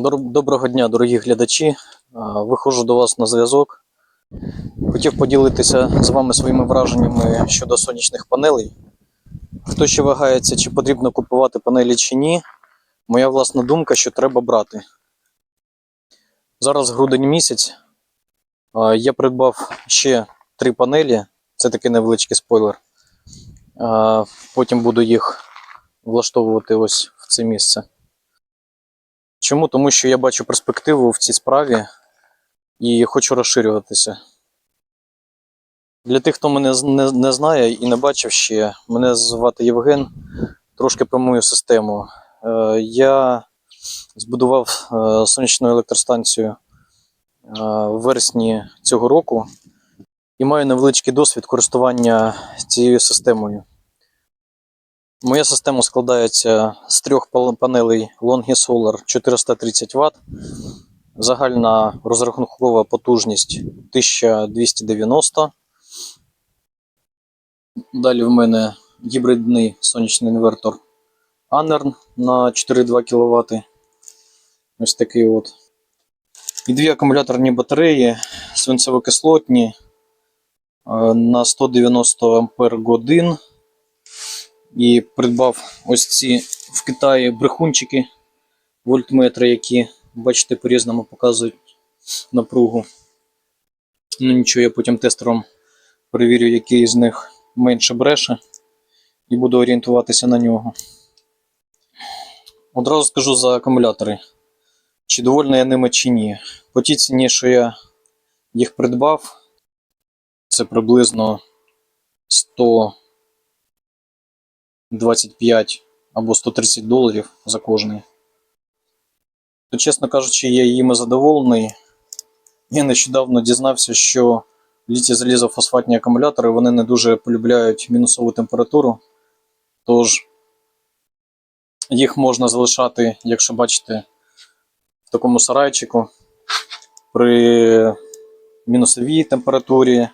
Доброго дня, дорогі глядачі. Виходжу до вас на зв'язок. Хотів поділитися з вами своїми враженнями щодо сонячних панелей. Хто ще вагається, чи потрібно купувати панелі чи ні, моя власна думка, що треба брати. Зараз грудень місяць. Я придбав ще три панелі. Це такий невеличкий спойлер. Потім буду їх влаштовувати ось в це місце. Чому? Тому що я бачу перспективу в цій справі і хочу розширюватися. Для тих, хто мене не, не знає і не бачив ще, мене звати Євген. Трошки про мою систему. Е, я збудував е, сонячну електростанцію е, в вересні цього року і маю невеличкий досвід користування цією системою. Моя система складається з трьох панелей Longi Solar 430 Вт. Загальна розрахункова потужність 1290. Далі в мене гібридний сонячний інвертор Anern на 4,2 кВт. Ось такий от. І дві акумуляторні батареї свинцево-кислотні е, на 190 Ампер годин. І придбав ось ці в Китаї брехунчики вольтметри, які, бачите, по-різному показують напругу. Ну нічого, я потім тестером перевірю, який з них менше бреше, і буду орієнтуватися на нього. Одразу скажу за акумулятори. Чи довольний я ними, чи ні. По тій ціні, що я їх придбав, це приблизно 100 25 або 130 доларів за кожний. То, чесно кажучи, я їм задоволений. Я нещодавно дізнався, що літі залізофосфатні акумулятори вони не дуже полюбляють мінусову температуру. Тож їх можна залишати, якщо бачите, в такому сарайчику при мінусовій температурі.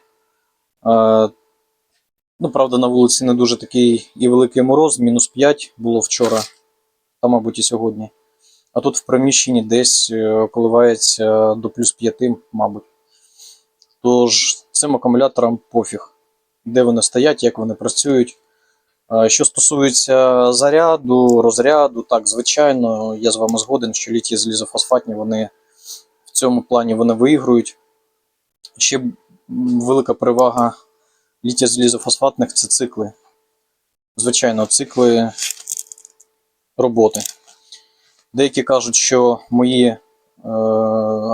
Ну, правда, на вулиці не дуже такий і великий мороз, мінус 5 було вчора, та, мабуть, і сьогодні. А тут в приміщенні десь е, коливається до плюс 5, мабуть. Тож цим акумуляторам пофіг, де вони стоять, як вони працюють. Що стосується заряду, розряду, так, звичайно, я з вами згоден, що літій залізофосфатні вони в цьому плані вони виігрують. Ще велика перевага літій залізофосфатних це цикли. Звичайно, цикли роботи. Деякі кажуть, що мої е,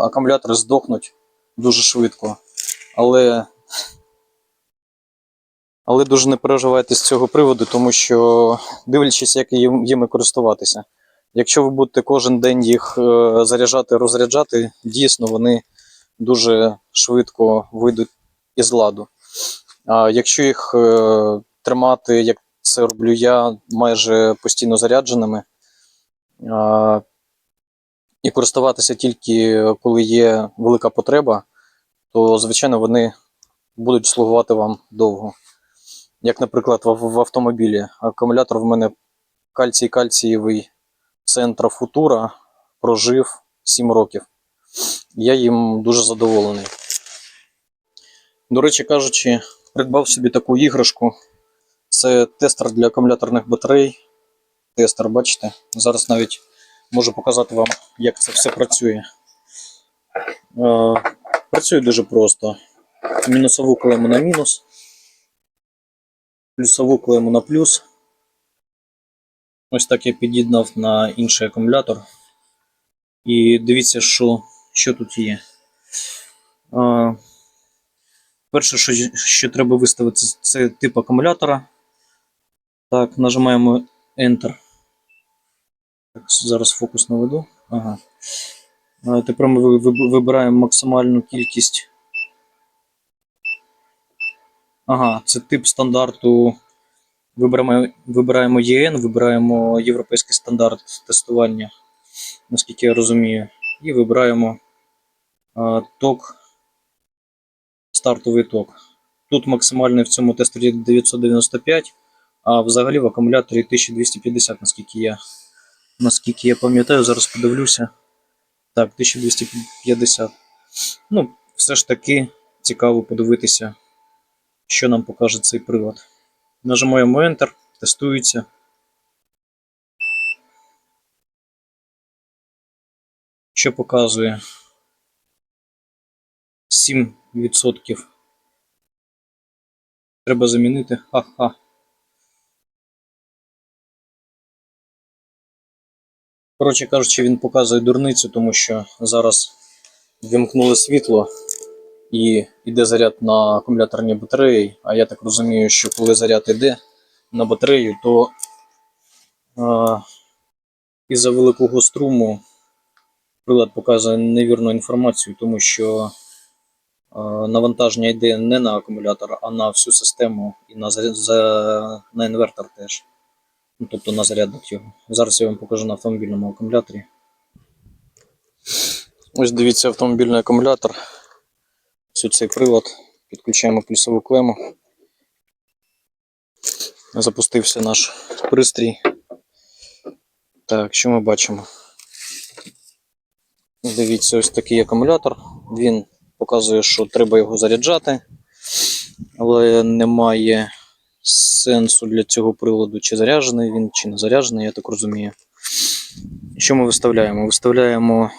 акумулятори здохнуть дуже швидко, але, але дуже не переживайте з цього приводу, тому що дивлячись, як їм, їми користуватися. Якщо ви будете кожен день їх е, заряджати, розряджати, дійсно вони дуже швидко вийдуть із ладу. Якщо їх е, тримати, як це роблю я, майже постійно зарядженими, і користуватися тільки коли є велика потреба, то звичайно вони будуть слугувати вам довго. Як, наприклад, в автомобілі. Акумулятор в мене кальцій кальцієвий центра Футура прожив 7 років. Я їм дуже задоволений. До речі кажучи, придбав собі таку іграшку. Це тестер для акумуляторних батарей. Тестер, бачите? Зараз навіть можу показати вам, як це все працює. Е, працює дуже просто. Мінусову клему на мінус, плюсову клему на плюс. Ось так я під'єднав на інший акумулятор. І дивіться, що, що тут є. Перше, що, що треба виставити, це тип акумулятора. Так, нажимаємо Enter. Так, зараз фокус наведу. Ага. А Тепер ми ви- ви- вибираємо максимальну кількість. Ага, це тип стандарту. Вибираємо, вибираємо ЄН, вибираємо європейський стандарт тестування, наскільки я розумію. І вибираємо а, ток стартовий ток. Тут максимальний в цьому тестері 995, а взагалі в акумуляторі 1250, наскільки я, наскільки я пам'ятаю, зараз подивлюся. Так, 1250. Ну, все ж таки цікаво подивитися, що нам покаже цей прилад. Нажимаємо Enter, тестується. Що показує 7%. Треба замінити. Ха-ха. Коротше кажучи, він показує дурницю, тому що зараз вимкнули світло і йде заряд на акумуляторні батареї. А я так розумію, що коли заряд йде на батарею, то із-за великого струму прилад показує невірну інформацію, тому що навантаження йде не на акумулятор, а на всю систему і на, за, на інвертор теж. Ну, тобто на зарядник його. Зараз я вам покажу на автомобільному акумуляторі. Ось дивіться автомобільний акумулятор. Ось цей прилад. Підключаємо плюсову клему. Запустився наш пристрій. Так, що ми бачимо? Дивіться, ось такий акумулятор. Він показує, що треба його заряджати, але немає сенсу для цього приладу, чи заряджений він, чи не заряджений, я так розумію. Що ми виставляємо? Виставляємо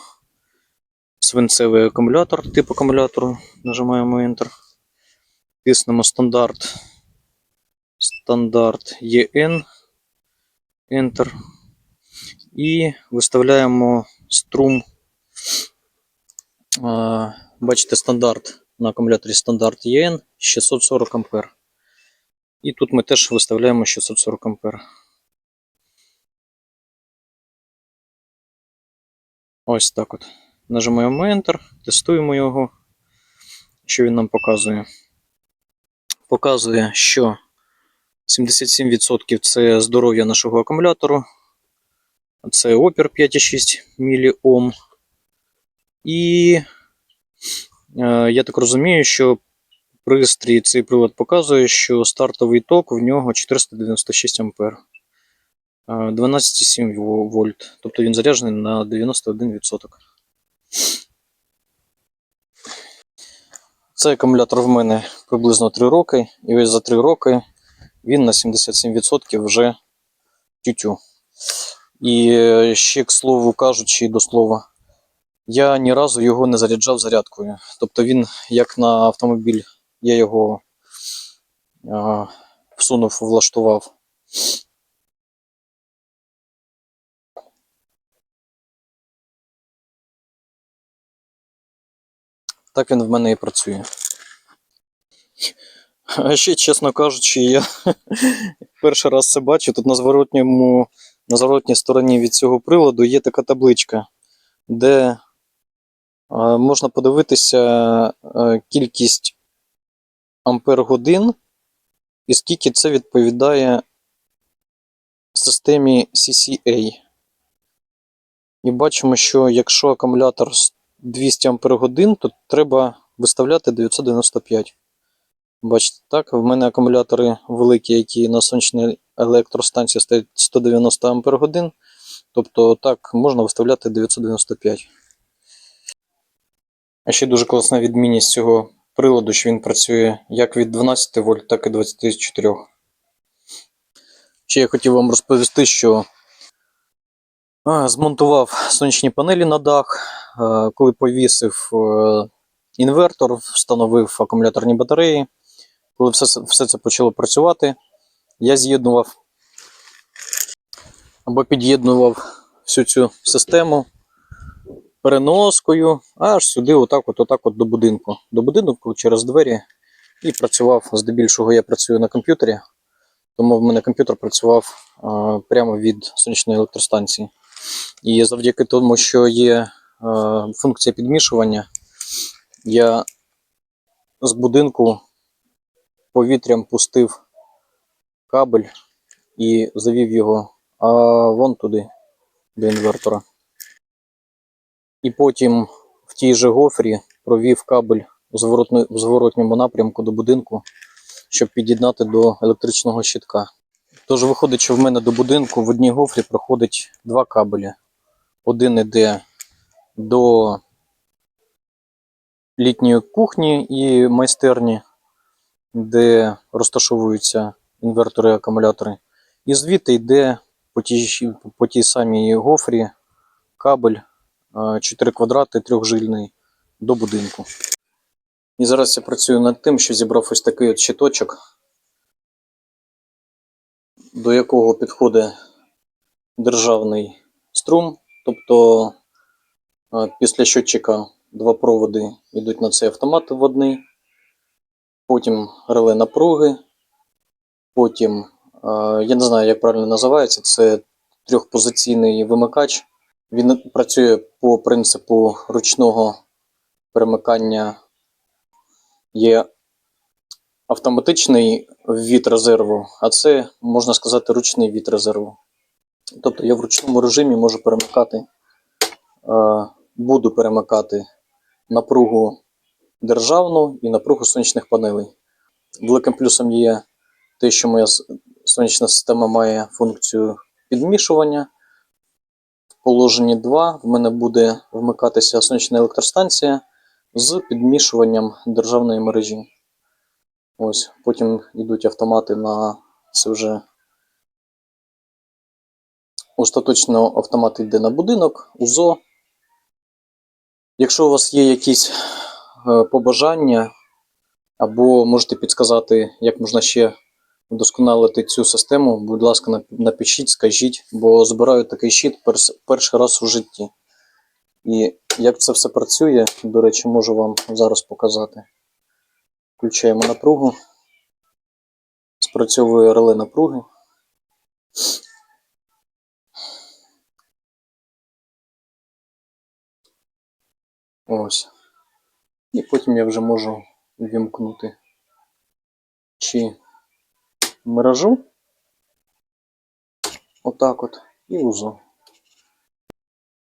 свинцевий акумулятор, тип акумулятору, нажимаємо Enter. Тиснемо стандарт. Стандарт EN. Enter. І виставляємо струм. Бачите, стандарт на акумуляторі стандарт EN 640 А. І тут ми теж виставляємо 640 А. Ось так от. Нажимаємо Enter, тестуємо його. Що він нам показує? Показує, що 77% це здоров'я нашого акумулятору. Це опір 5,6 мОм. І я так розумію, що пристрій цей прилад показує, що стартовий ток в нього 496 ампер. Е, 12,7 вольт. Тобто він заряджений на 91%. Цей акумулятор в мене приблизно 3 роки, і ось за 3 роки він на 77% вже тютю. І е, ще, к слову кажучи, до слова, я ні разу його не заряджав зарядкою. Тобто він, як на автомобіль, я його а, всунув, влаштував. Так він в мене і працює. А ще, чесно кажучи, я перший раз це бачу. Тут на зворотньому, на зворотній стороні від цього приладу є така табличка, де можна подивитися кількість ампер годин і скільки це відповідає системі CCA. І бачимо, що якщо акумулятор 200 ампер годин, то треба виставляти 995. Бачите, так, в мене акумулятори великі, які на сонячній електростанції стоять 190 ампер годин. Тобто так можна виставляти 995. А ще дуже класна відмінність цього приладу, що він працює як від 12 вольт, так і 24. Ще я хотів вам розповісти, що змонтував сонячні панелі на дах, коли повісив е, інвертор, встановив акумуляторні батареї. Коли все, все це почало працювати, я з'єднував або під'єднував всю цю систему переноскою аж сюди, отак, от, отак от до будинку. До будинку через двері і працював. Здебільшого я працюю на комп'ютері, тому в мене комп'ютер працював а, прямо від сонячної електростанції. І завдяки тому, що є е, функція підмішування, я з будинку повітрям пустив кабель і завів його а вон туди, до інвертора. І потім в тій же гофрі провів кабель у зворотньому напрямку до будинку, щоб під'єднати до електричного щитка. Тож виходить, що в мене до будинку в одній гофрі проходить два кабелі. Один іде до літньої кухні і майстерні, де розташовуються інвертори і акумулятори. І звідти йде по тій, по тій самій гофрі кабель 4 квадрати трьохжильний до будинку. І зараз я працюю над тим, що зібрав ось такий от щиточок, до якого підходить державний струм. Тобто е, після щотчика два проводи йдуть на цей автомат вводний, потім реле напруги, потім, е, я не знаю, як правильно називається, це трьохпозиційний вимикач. Він працює по принципу ручного перемикання. Є автоматичний ввід резерву, а це, можна сказати, ручний ввід резерву. Тобто я в ручному режимі можу перемикати, е, буду перемикати напругу державну і напругу сонячних панелей. Великим плюсом є те, що моя сонячна система має функцію підмішування. Положенні 2 в мене буде вмикатися сонячна електростанція з підмішуванням державної мережі. Ось, потім йдуть автомати на це вже остаточно автомат йде на будинок, УЗО. Якщо у вас є якісь е, побажання, або можете підказати, як можна ще вдосконалити цю систему, будь ласка, нап- напишіть, скажіть, бо збираю такий щит перший раз у житті. І як це все працює, до речі, можу вам зараз показати. Включаємо напругу. Спрацьовує реле напруги. Ось. І потім я вже можу вімкнути чи мережу. Отак от. І УЗО.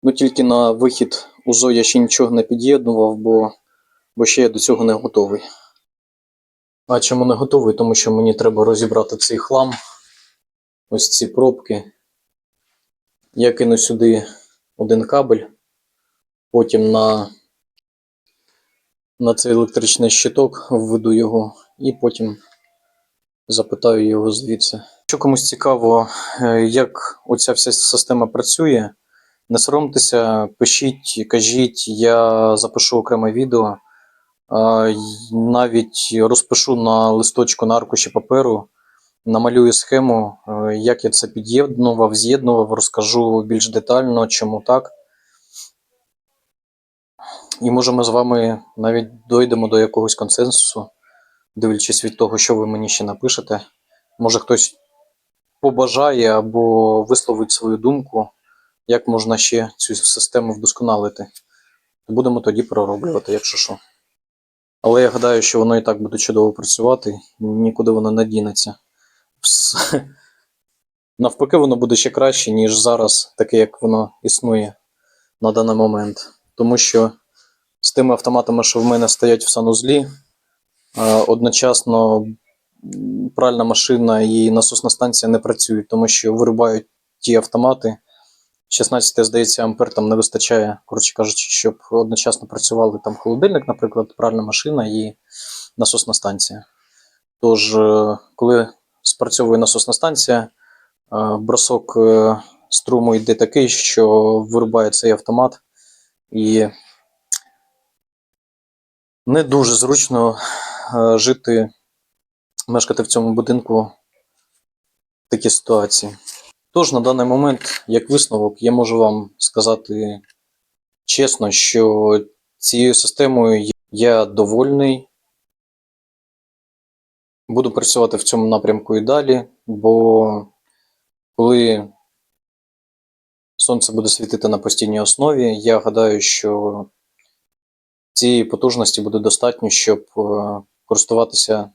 Ну тільки на вихід УЗО я ще нічого не під'єднував, бо, бо ще я до цього не готовий. А чому не готовий? Тому що мені треба розібрати цей хлам. Ось ці пробки. Я кину сюди один кабель, потім на, на цей електричний щиток введу його і потім запитаю його звідси. Якщо комусь цікаво, е, як оця вся система працює, не соромтеся, пишіть, кажіть, я запишу окреме відео. Навіть розпишу на листочку на аркуші паперу, намалюю схему, е, як я це під'єднував, з'єднував, розкажу більш детально, чому так. І може ми з вами навіть дойдемо до якогось консенсусу, дивлячись від того, що ви мені ще напишете. Може хтось побажає або висловить свою думку, як можна ще цю систему вдосконалити. Будемо тоді пророблювати, якщо що. Але я гадаю, що воно і так буде чудово працювати, нікуди воно не дінеться. Навпаки, воно буде ще краще, ніж зараз, таке як воно існує на даний момент. Тому що з тими автоматами, що в мене стоять в санузлі, одночасно пральна машина і насосна станція не працюють, тому що вирубають ті автомати. 16, здається, ампер там не вистачає, коротше кажучи, щоб одночасно працювали там холодильник, наприклад, пральна машина і насосна станція. Тож, е, коли спрацьовує насосна станція, е, бросок е, струму йде такий, що вирубає цей автомат, і не дуже зручно жити, мешкати в цьому будинку в такій ситуації. Тож на даний момент, як висновок, я можу вам сказати чесно, що цією системою я довольний. Буду працювати в цьому напрямку і далі, бо коли сонце буде світити на постійній основі, я гадаю, що цієї потужності буде достатньо, щоб е, користуватися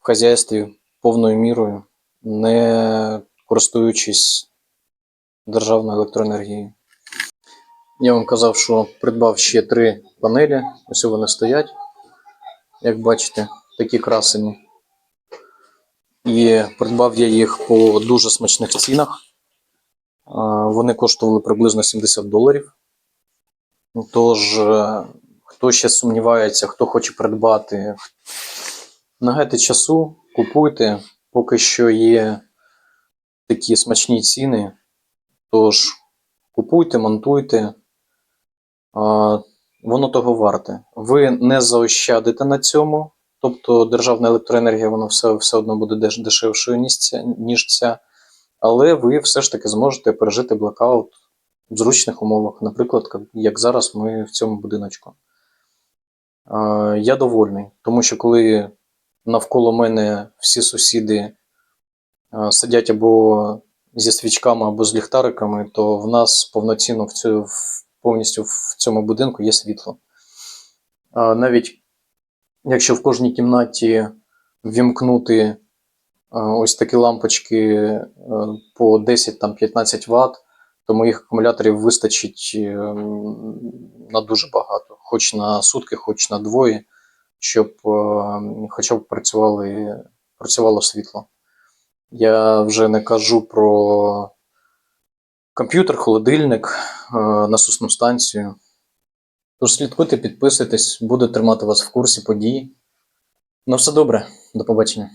в хазяйстві повною мірою, не користуючись державною електроенергією. Я вам казав, що придбав ще три панелі. Ось вони стоять. Як бачите, такі красені. І придбав я їх по дуже смачних цінах. Вони коштували приблизно 70 доларів. Тож, е, хто ще сумнівається, хто хоче придбати, не гайте часу, купуйте, поки що є такі смачні ціни. Тож купуйте, монтуйте. Воно того варте. Ви не заощадите на цьому. Тобто державна електроенергія вона все, все одно буде деш- дешевшою, ніж ця. Але ви все ж таки зможете пережити блокаут в зручних умовах, наприклад, як зараз ми в цьому будиночку. Я довольний, тому що коли навколо мене всі сусіди сидять або зі свічками, або з ліхтариками, то в нас повноцінно в цю, повністю в цьому будинку є світло. Навіть якщо в кожній кімнаті ввімкнути а, ось такі лампочки по 10-15 Вт, то моїх акумуляторів вистачить е, на дуже багато, хоч на сутки, хоч на двоє, щоб е, хоча б працювали, працювало світло. Я вже не кажу про комп'ютер, холодильник, е, насосну станцію. Тож слідкуйте, підписуйтесь, буду тримати вас в курсі подій. Ну, все добре, до побачення.